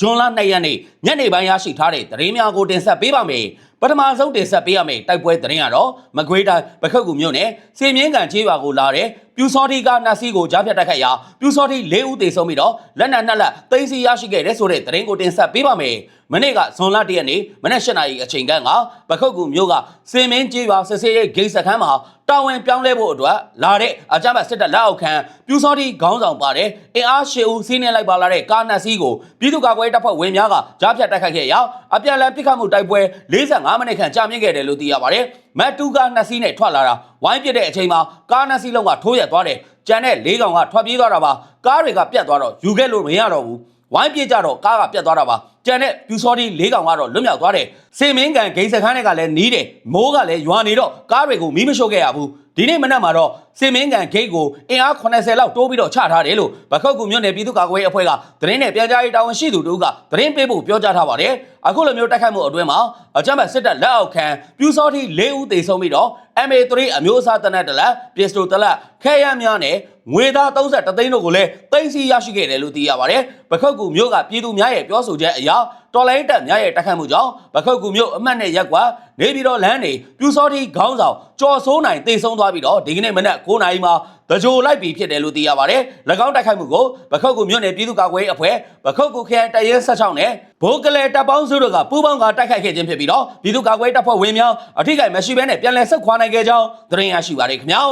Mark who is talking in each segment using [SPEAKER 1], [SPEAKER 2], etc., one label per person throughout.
[SPEAKER 1] ဂျွန်လ2ရက်နေ့ညနေပိုင်းရရှိထားတဲ့သတင်းများကိုတင်ဆက်ပေးပါမယ်ပထမဆုံးတင်ဆက်ပေးရမယ့်တိုက်ပွဲသတင်းကတော့မကွေးတိုင်းပခတ်ကူမြို့နယ်စင်မြင်းကန်ချေးပါကိုလာတဲ့ပြူစောတိကနတ်စီကိုကြားဖြတ်တိုက်ခိုက်ရာပြူစောတိ၄ဦးသေဆုံးပြီးတော့လက်နက်နှစ်လက်သိမ်းဆီးရရှိခဲ့တဲ့ဆိုတဲ့သတင်းကိုတင်ဆက်ပေးပါမယ်မနေ့ကဇွန်လ1ရက်နေ့မနက်၈နာရီအချိန်ကန်းကပခတ်ကူမြို့ကစင်မင်းချေးပါဆဆဲရဲ့ဂိတ်စခန်းမှာတာဝန်ပြောင်းလဲဖို့အတွက်လာတဲ့အကြမ်းဖက်စစ်တပ်လက်အောက်ခံပြူစောတိခေါင်းဆောင်ပါတဲ့အင်အား၈ဦးစီးနှင်းလိုက်ပါလာတဲ့ကားနတ်စီကိုပြည်သူ့ကာကွယ်ရေးတပ်ဖွဲ့ဝင်များကကြားဖြတ်တိုက်ခိုက်ခဲ့ရာအပြန်အလှန်ပစ်ခတ်မှုတိုက်ပွဲ45မိနစ်ခန့်ကြာမြင့်ခဲ့တယ်လို့သိရပါတယ်။မတ်တူကားနှစ်စီးနဲ့ထွက်လာတာဝိုင်းပစ်တဲ့အချိန်မှာကားနှစ်စီးလုံးကထိုးရက်သွားတယ်။ကြံတဲ့၄ကောင်ကထွက်ပြေးသွားတာပါ။ကားတွေကပြတ်သွားတော့ယူခဲ့လို့မရတော့ဘူး။ဝိုင်းပြေးကြတော့ကားကပြတ်သွားတာပါ။ကြံတဲ့ပြူစောတီ၄ကောင်ကတော့လွတ်မြောက်သွားတယ်။စင်မင်းကန်ဂိတ်စခန်းတွေကလည်းနီးတယ်။မိုးကလည်းရွာနေတော့ကားတွေကိုမီးမရှို့ခဲ့ရဘူး။ ဒီနေ့မနက်မှာတော့စင်မင်းကန်ဂိတ်ကိုအင်အား80လောက်တိုးပြီးတော့ချထားတယ်လို့ဗခောက်ကူမြို့နယ်ပြည်သူ့ကာကွယ်ရေးအဖွဲ့ကသတင်းနဲ့ပြန်ကြားရေးတာဝန်ရှိသူတို့ကသတင်းပေးဖို့ပြောကြားထားပါတယ်။အခုလိုမျိုးတိုက်ခိုက်မှုအတွင်းမှာအကြမ်းဖက်စစ်တပ်လက်အောက်ခံပြူစောတိ၄ဦးသေဆုံးပြီးတော့ MA3 အမျိုးအစားတနက်တလက်ပစ္စတိုတလက်ခဲရမ်းများနဲ့ ငွေသား33သိန်းတို့ကိုလည်းသိမ်းဆည်းရရှိခဲ့တယ်လို့သိရပါတယ်။ပခောက်ကူမြို့ကပြည်သူများရဲ့ပြောဆိုချက်အရတော်လိုင်းတပ်များရဲ့တိုက်ခိုက်မှုကြောင့်ပခောက်ကူမြို့အမှတ်နဲ့ရက်ကွာနေပြည်တော်လမ်းနေပြူစောတိခေါင်းဆောင်ကျော်စိုးနိုင်တေဆုံးသွားပြီးတော့ဒီကနေ့မနက်9:00နာရီမှာတကြိုလိုက်ပြီးဖြစ်တယ်လို့သိရပါတယ်။၎င်းတိုက်ခိုက်မှုကိုပခောက်ကူမြို့နယ်ပြည်သူ့ကာကွယ်ရေးအဖွဲ့ပခောက်ကူခရိုင်တရဲ16နဲ့ဘိုးကလေးတပ်ပေါင်းစုတို့ကပူးပေါင်းကတိုက်ခိုက်ခဲ့ခြင်းဖြစ်ပြီးတော့ပြည်သူ့ကာကွယ်ရေးတပ်ဖွဲ့ဝင်များအထိကိမရှိဘဲနဲ့ပြန်လည်ဆက်ခွာနိုင်ခဲ့ကြောင်းသတင်းရရှိပါတယ်ခင်ဗျာ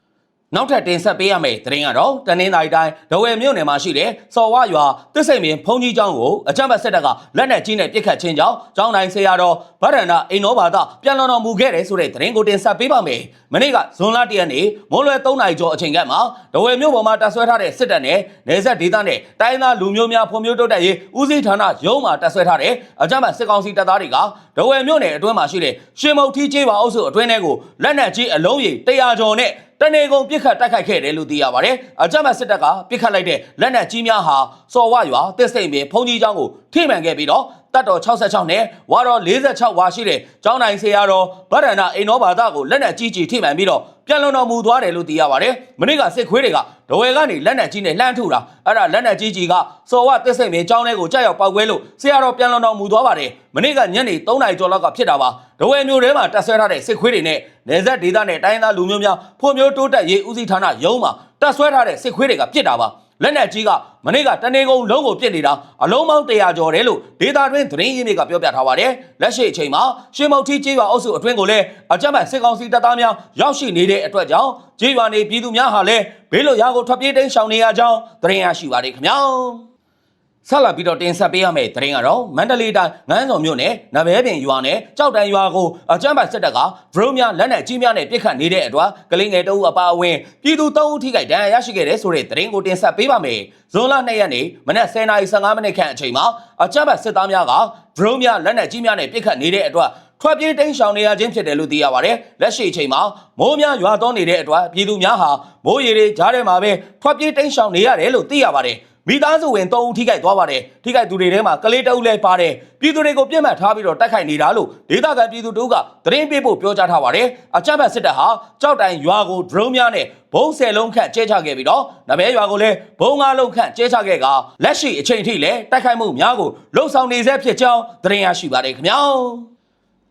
[SPEAKER 1] ။ နောက်ထပ်တင်ဆက်ပေးရမယ့်သတင်းကတော့တနင်္သာရီတိုင်းဒဝယ်မြို့နယ်မှာရှိတဲ့စော်ဝရွာတစ်စိမ်ပင်ဖုန်ကြီးကျောင်းကိုအကြမ်းဖက်စစ်တပ်ကလက်နက်ကြီးနဲ့ပစ်ခတ်ခြင်းကြောင့်ကျောင်းတိုင်းဆရာတော်ဗဒန္တာအိမ်တော်ဘာသာပြန်လွန်တော်မူခဲ့တယ်ဆိုတဲ့သတင်းကိုတင်ဆက်ပေးပါမယ်။မနေ့ကဇွန်လ၁ရက်နေ့မိုးလွယ်3နာရီကျော်အချိန်ကမှဒဝယ်မြို့ပေါ်မှာတပ်ဆွဲထားတဲ့စစ်တပ်နဲ့နေဆက်ဒေသနဲ့တိုင်းသားလူမျိုးများဖွံ့ဖြိုးတိုးတက်ရေးဦးစီးဌာနရုံးမှာတပ်ဆွဲထားတဲ့အကြမ်းဖက်စစ်ကောင်စီတပ်သားတွေကဒဝယ်မြို့နယ်အတွင်းမှာရှိတဲ့ရှင်မုတ်ထီးကျေးပါအုပ်စုအတွင်းထဲကိုလက်နက်ကြီးအလုံးကြီး100ကျော်နဲ့ တနေကုန်ပြစ်ခတ်တိုက်ခိုက်ခဲ့တယ်လို့သိရပါတယ်။အကြမ်းဖက်စစ်တပ်ကပြစ်ခတ်လိုက်တဲ့လက်နက်ကြီးများဟာစော်ဝရွာတစ်စိမ်ပင်ဖုန်ကြီးကျောင်းကိုထိမှန်ခဲ့ပြီးတော့တပ်တော်66နဲ့ဝါတော်46ဝါရှိတဲ့ကျောင်းတိုင်းဆရာတော်ဗဒ္ဒနာအိမ်တော်ဘာသာကိုလက်နက်ကြီးကြီးထိမှန်ပြီးတော့ပြန်လွန်တော်မူသွားတယ်လို့သိရပါတယ်။မနေ့ကစစ်ခွေးတွေကဒဝယ်ကနေလက်နက်ကြီးနဲ့လှမ်းထုတာအဲ့ဒါလက်နက်ကြီးကြီးကစော်ဝတစ်စိမ်ပင်ကျောင်းထဲကိုကြောက်ရောက်ပောက်ကွဲလို့ဆရာတော်ပြန်လွန်တော်မူသွားပါတယ်။မနေ့ကညနေ3နာရီကျော်လောက်ကဖြစ်တာပါ။ဒဝယ်မျိုးထဲမှာတပ်ဆွဲထားတဲ့စစ်ခွေးတွေနဲ့ နေဆက်ဒေသနဲ့တိုင်းသားလူမျိုးများဖွံ့ဖြိုးတိုးတက်ရေးဦးစီးဌာနရုံးမှာတပ်ဆွဲထားတဲ့စစ်ခွေးတွေကပြစ်တာပါလက်နက်ကြီးကမနေ့ကတနေကုန်လုံးကိုပြစ်နေတာအလုံးပေါင်း100ကျော်တယ်လို့ဒေတာတွင်သတင်းရင်းမြစ်ကပြောပြထားပါတယ်လက်ရှိအချိန်မှာရှင်မုတ်ထီကျေးရွာအုပ်စုအတွင်းကိုလည်းအကြမ်းဖက်စစ်ကောင်စီတပ်သားများရောက်ရှိနေတဲ့အတွက်ကြောင့်ကျေးရွာနေပြည်သူများဟာလည်းဘေးလွတ်ရာကိုထွက်ပြေးတိမ်းရှောင်နေရကြောင်းသတင်းရရှိပါတယ်ခင်ဗျာ ဆက်လက်ပြီးတော့တင်ဆက်ပေးရမယ့်သတင်းကတော့မန္တလေးတိုင်းငန်းစော်မြို့နယ်နဘဲပင်ရွာနဲ့ကြောက်တန်ရွာကိုအကြမ်းဖက်စစ်တပ်ကဗရုံးများလက်နက်ကြီးများနဲ့ပစ်ခတ်နေတဲ့အတွက်ကလင်းငယ်တအုပ်အပါအဝင်ပြည်သူ၃ဦးထိခိုက်ဒဏ်ရာရရှိခဲ့တဲ့ဆိုတဲ့သတင်းကိုတင်ဆက်ပေးပါမယ်။ဇွန်လ2ရက်နေ့မနက်10:15မိနစ်ခန့်အချိန်မှာအကြမ်းဖက်စစ်သားများကဗရုံးများလက်နက်ကြီးများနဲ့ပစ်ခတ်နေတဲ့အတွက်ထွက်ပြေးတိမ်းရှောင်နေရခြင်းဖြစ်တယ်လို့သိရပါတယ်။လက်ရှိအချိန်မှာမိုးများရွာသွန်းနေတဲ့အတွက်ပြည်သူများဟာမိုးရေတွေကြားထဲမှာပဲထွက်ပြေးတိမ်းရှောင်နေရတယ်လို့သိရပါတယ်။ မိသားစုဝင်၃ဦးထိခိုက်သွားပါတယ်ထိခိုက်သူတွေထဲမှာကလေးတအုပ်လည်းပါတယ်ပြည်သူတွေကိုပြစ်မှတ်ထားပြီးတော့တိုက်ခိုက်နေတာလို့ဒေသခံပြည်သူတို့ကသတင်းပေးဖို့ပြောကြားထားပါတယ်အကြမ်းဖက်စစ်တပ်ဟာကြောက်တိုင်ရွာကို drone များနဲ့ဘုံဆယ်လုံးခန့်ကျဲချခဲ့ပြီးတော့နဘဲရွာကိုလည်းဘုံငါးလုံးခန့်ကျဲချခဲ့ကလက်ရှိအချိန်ထိလည်းတိုက်ခိုက်မှုများကိုလှုံ့ဆော်နေဆဲဖြစ်ကြောင်းသတင်းရရှိပါတယ်ခင်ဗျာ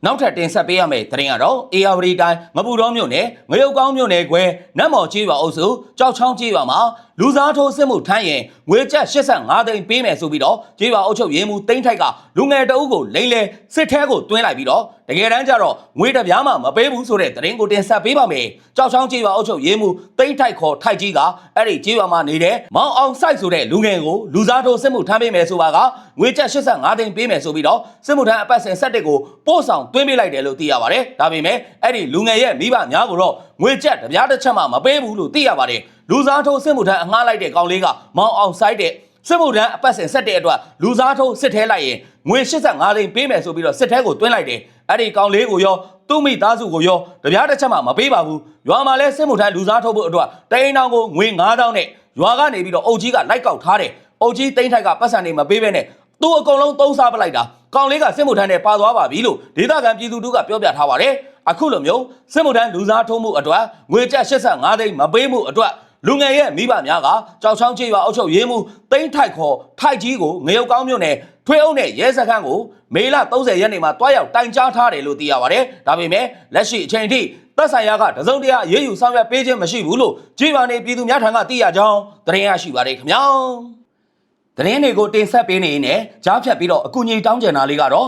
[SPEAKER 1] နောက်ထပ်တင်ဆက်ပေးရမယ့်သတင်းကတော့အေယာဝတီတိုင်းငပူတော်မြို့နယ်ငရုတ်ကောင်းမြို့နယ်ကွဲနတ်မော်ကြီးရွာအုပ်စုကြောက်ချောင်းကြီးရွာမှာလူစားထိုးစစ်မှုထမ်းရင်ငွေကျပ်85သိန်းပေးမယ်ဆိုပြီးတော့ကြီးရွာအုပ်ချုပ်ရေးမှူးတိမ့်ထိုက်ကလူငယ်တအုပ်ကိုလိမ့်လဲစစ်ထဲကိုတွင်းလိုက်ပြီးတော့တကယ်တမ်းကျတော့ငွေတစ်ပြားမှမပေးဘူးဆိုတဲ့သတင်းကိုတင်ဆက်ပေးပါမယ်ကြောက်ချောင်းကြီးရွာအုပ်ချုပ်ရေးမှူးတိမ့်ထိုက်ခေါ်ထိုက်ကြီးကအဲ့ဒီကြီးရွာမှာနေတဲ့မောင်အောင်စိုက်ဆိုတဲ့လူငယ်ကိုလူစားထိုးစစ်မှုထမ်းပေးမယ်ဆိုပါကငွေကျပ်85သိန်းပေးမယ်ဆိုပြီးတော့စစ်မှုထမ်းအပတ်စဉ်7ကိုပို့ဆောင်တွင်းပေးလိုက်တယ်လို့သိရပါတယ်ဒါပေမဲ့အဲ့ဒီလူငယ်ရဲ့မိဘများကိုတော့ငွေကျပ်တစ်ပြားတစ်ချက်မှမပေးဘူးလို့သိရပါတယ် လူစားထိုးစစ်မှုထမ်းအငှားလိုက်တဲ့ကောင်လေးကမောင်အောင်စိုက်တဲ့စစ်မှုထမ်းအပတ်စဉ်7အတွက်လူစားထိုးစစ်ထဲလိုက်ရင်ငွေ85သိန်းပေးမယ်ဆိုပြီးတော့စစ်ထဲကိုတွင်းလိုက်တယ်အဲ့ဒီကောင်လေးကိုရောသူ့မိသားစုကိုရောတပြားတစ်ချက်မှမပေးပါဘူးရွာမှာလဲစစ်မှုထမ်းလူစားထိုးဖို့အတွက်တအိမ်တောင်ကိုငွေ9000နဲ့ရွာကနေပြီးတော့အုပ်ကြီးကလိုက်ကောက်ထားတယ်အုပ်ကြီးတိမ့်ထိုက်ကပတ်စံနေမပေးဘဲနဲ့သူ့အကုန်လုံးသုံးစားပလိုက်တာကောင်လေးကစစ်မှုထမ်းနဲ့ပါသွားပါပြီလို့ဒေသခံပြည်သူတို့ကပြောပြထားပါတယ်အခုလိုမျိုးစစ်မှုထမ်းလူစားထိုးမှုအတွက်ငွေကျပ်85သိန်းမပေးမှုအတွက် လူငယ်ရဲ့မိဘများကကြောက်ချောင်းကျေးရွာအုပ်ချုပ်ရေးမှုတိမ့်ထိုက်ခေါ်ထိုက်ကြီးကိုငရုတ်ကောင်းမြို့နယ်ထွေအုပ်နဲ့ရဲစခန်းကိုမေလ30ရက်နေ့မှာတွားရောက်တိုင်ကြားထားတယ်လို့သိရပါတယ်။ဒါပေမဲ့လက်ရှိအချိန်ထိသက်ဆိုင်ရာကတစုံတရာရေးယူဆောင်ရွက်ပေးခြင်းမရှိဘူးလို့ကြေးရွာနေပြည်သူများထံကသိရကြောင်းသတင်းရရှိပါတယ်ခင်ဗျာ။သတင်းတွေကိုတင်ဆက်ပေးနေရင်းနဲ့ကြားဖြတ်ပြီးတော့အကူအညီတောင်းကျင်တာလေးကတော့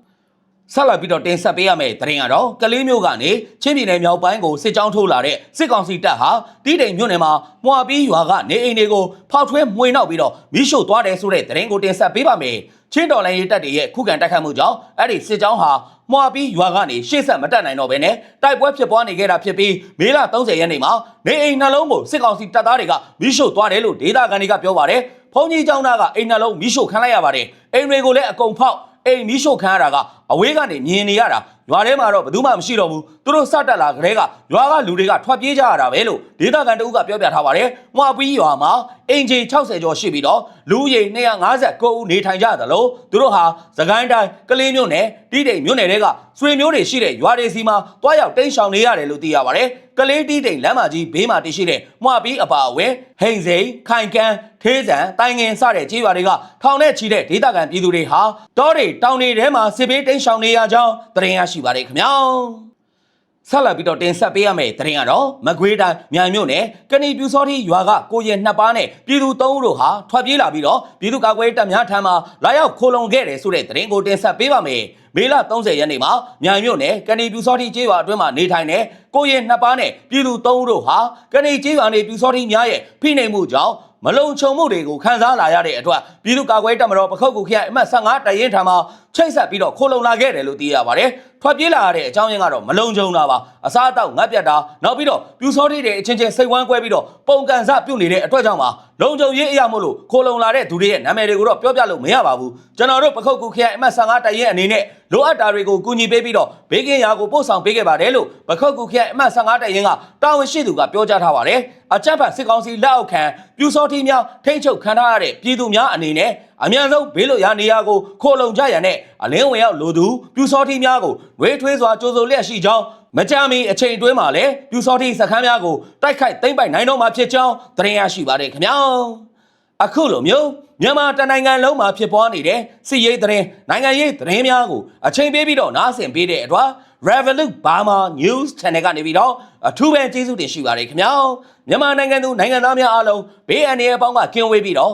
[SPEAKER 1] ဆက်လက်ပြီးတော့တင်ဆက်ပေးရမယ့်သတင်းကတော့ကလေးမျိုးကနေချင်းပြည်နယ်မြောက်ပိုင်းကိုစစ်ကြောင်းထိုးလာတဲ့စစ်ကောင်စီတပ်ဟာတီးတိမ်မြို့နယ်မှာမွာပြီးရွာကနေအိမ်တွေကိုဖောက်ထွဲမှွေနောက်ပြီးတော့မိရှို့သွားတယ်ဆိုတဲ့သတင်းကိုတင်ဆက်ပေးပါမယ်ချင်းတော်လိုင်းရေးတပ်တွေရဲ့ခုခံတိုက်ခတ်မှုကြောင့်အဲ့ဒီစစ်ကြောင်းဟာမွာပြီးရွာကနေရှေ့ဆက်မတက်နိုင်တော့ဘဲနဲ့တိုက်ပွဲဖြစ်ပွားနေခဲ့တာဖြစ်ပြီးမေလ30ရက်နေ့မှာနေအိမ်နှလုံးကိုစစ်ကောင်စီတပ်သားတွေကမိရှို့သွားတယ်လို့ဒေသခံတွေကပြောပါတယ်ဖုန်ကြီးကျောင်းသားကအိမ်နှလုံးမိရှို့ခံလိုက်ရပါတယ်အိမ်တွေကိုလည်းအကုန်ဖောက်အိမ်မီးရှို့ခံရတာက အဝေးကနေမြင်နေရတာရွာထဲမှာတော့ဘယ်သူမှမရှိတော့ဘူးသူတို့စတက်လာကြတဲ့ကရွာကလူတွေကထွက်ပြေးကြရတာပဲလို့ဒေသခံတဦးကပြောပြထားပါတယ်။မွာပီးရွာမှာအင်ဂျီ60ကျော်ရှိပြီးတော့လူဦးရေ259ဦးနေထိုင်ကြသလိုသူတို့ဟာသကိုင်းတိုင်းကလေးမြို့နယ်တီးတိမ်မြို့နယ်တွေကဆွေမျိုးတွေရှိတဲ့ရွာတွေစီမှာတွားရောက်တိမ်းရှောင်နေရတယ်လို့သိရပါတယ်။ကလေးတီးတိမ်လမ်းမကြီးဘေးမှာတည်ရှိတဲ့မွာပီးအပါအဝင်ဟိန်စိန်ခိုင်ကန်းထေးဆန်တိုင်ငင်စတဲ့ကြေးရွာတွေကထောင်နဲ့ချီတဲ့ဒေသခံပြည်သူတွေဟာတောတွေတောင်တွေထဲမှာစစ်ဘေးတိမ်းရှောင်နေရကြောင်းသတင်းရရှိပါတယ်ခင်ဗျာဆက်လက်ပြီးတော့တင်ဆက်ပေးရမယ့်သတင်းကတော့မကွေးတိုင်းမြိုင်မြို့နယ်ကဏီပြူစောတိရွာကကိုရင်နှစ်ပါးနဲ့ပြည်သူသုံးဦးတို့ဟာထွက်ပြေးလာပြီးတော့ပြည်သူ့ကာကွယ်ရေးတပ်များထံမှလာရောက်ခိုလုံခဲ့တယ်ဆိုတဲ့သတင်းကိုတင်ဆက်ပေးပါမယ်မေလ30ရက်နေ့မှာမြိုင်မြို့နယ်ကဏီပြူစောတိကျေးရွာအတွင်းမှာနေထိုင်တဲ့ကိုရင်နှစ်ပါးနဲ့ပြည်သူသုံးဦးတို့ဟာကဏီကျေးရွာနေပြူစောတိများရဲ့ဖိနှိပ်မှုကြောင့်မလုံခြုံမှုတွေကိုခန်းစားလာရတဲ့အတွက်ပြည်သူ့ကာကွယ်တပ်မတော်ပခုတ်ကူခရိုင်အမှတ်15တရင်ထံမှာ ချိတ်ဆက်ပြီးတော့ခိုလုံလာခဲ့တယ်လို့သိရပါတယ်။ထွက်ပြေးလာရတဲ့အကြောင်းရင်းကတော့မလုံခြုံတာပါ။အစားအသောက်ငတ်ပြတ်တာနောက်ပြီးတော့ပြူစောတိတွေအချင်းချင်းစိတ်ဝမ်းကွဲပြီးတော့ပုံကန်စပြုတ်နေတဲ့အတွက်ကြောင့်ပါလုံခြုံရေးအရာမို့လို့ခိုလုံလာတဲ့သူတွေရဲ့နာမည်တွေကိုတော့ပြောပြလို့မရပါဘူး။ကျွန်တော်တို့ပခုတ်ကူခရိုင်အမှတ်15တရင်အနေနဲ့လိုအပ်တာတွေကိုကူညီပေးပြီးတော့ဘေးကင်းရာကိုပို့ဆောင်ပေးခဲ့ပါတယ်လို့ပခုတ်ကူခရိုင်အမှတ်15တရင်ကတာဝန်ရှိသူကပြောကြားထားပါတယ်။အကြမ်းဖက်စစ်ကောင်စီလက်အောက်ခံပြူစောတိများထိန်းချုပ်ခံထားရတဲ့ပြည်သူများအနေနဲ့ အမြန်ဆုံးဘေးလွတ်ရာနေရာကိုခိုလုံကြရန်နဲ့အလင်းဝင်ရောက်လိုသူပြူစောတိများကိုဝေးထွေးစွာကြိုးစိုးလျက်ရှိကြောင်းမကြမီအချိန်အတွင်းမှာလည်းပြူစောတိစခန်းများကိုတိုက်ခိုက်သိမ်းပိုက်နိုင်တော့မှာဖြစ်ကြောင်းသတင်းရရှိပါတယ်ခင်ဗျာအခုလိုမျိုးမြန်မာတနိုင်ငံလုံးမှာဖြစ်ပွားနေတဲ့စစ်ရေးသတင်းနိုင်ငံရေးသတင်းများကိုအချိန်ပေးပြီးတော့နားဆင်ပေးတဲ့အတွက် Revolut Burma News Channel ကနေပြီးတော့အထူးပဲကျေးဇူးတင်ရှိပါတယ်ခင်ဗျာမြန်မာနိုင်ငံသူနိုင်ငံသားများအားလုံးဘေးအန္တရာယ်ပေါင်းကကင်းဝေးပြီးတော့